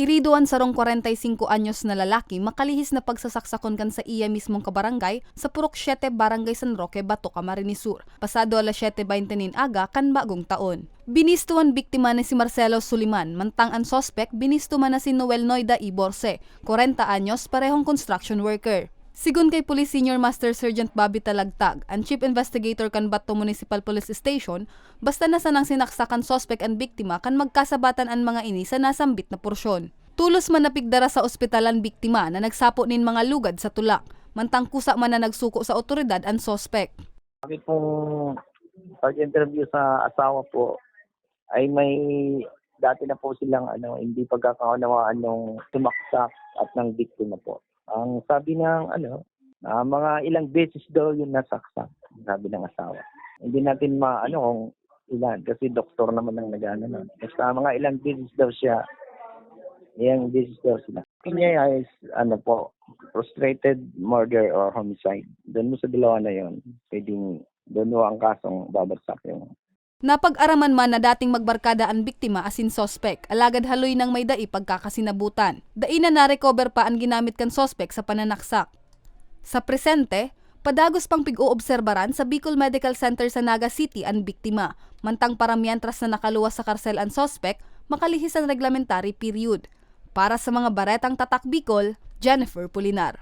Iriduan sarong 45 anyos na lalaki makalihis na pagsasaksakon kan sa iya mismong kabarangay sa Purok 7 Barangay San Roque, Bato, Camarines Sur. Pasado alas 7.29 aga kan bagong taon. Binistuan biktima ni si Marcelo Suliman, mantang ang sospek binistuman na si Noel Noida Iborse, 40 anyos, parehong construction worker. Sigun kay Police Senior Master Sergeant Bobby Talagtag, ang Chief Investigator kan Bato Municipal Police Station, basta na sanang sinaksakan sospek ang biktima kan magkasabatan ang mga ini sa nasambit na porsyon. Tulos man napigdara sa ospitalan biktima na nagsapo nin mga lugad sa tulak, mantang kusa man na nagsuko sa otoridad ang sospek. Bakit pong pag-interview sa asawa po ay may dati na po silang ano hindi pagkakaunawaan nung sumaksak at ng biktima po. Ang sabi ng ano, ah, mga ilang beses daw yung nasaksak, sabi ng asawa. Hindi natin maano kung ilan kasi doktor naman ang nag-ano nun. Basta mga ilang beses daw siya, ilang beses daw sila. Kanya is ano po, frustrated murder or homicide. Doon mo sa dalawa na yon, pwedeng doon mo ang kasong babagsak yung Napag-araman man na dating magbarkada ang biktima asin sospek, alagad haloy ng may dai pagkakasinabutan. Dai na na-recover pa ang ginamit kan sospek sa pananaksak. Sa presente, padagos pang pig-oobserbaran sa Bicol Medical Center sa Naga City ang biktima, mantang paramiantras na nakaluwas sa karsel ang sospek, makalihis ang reglamentary period. Para sa mga baretang tatak Bicol, Jennifer Pulinar.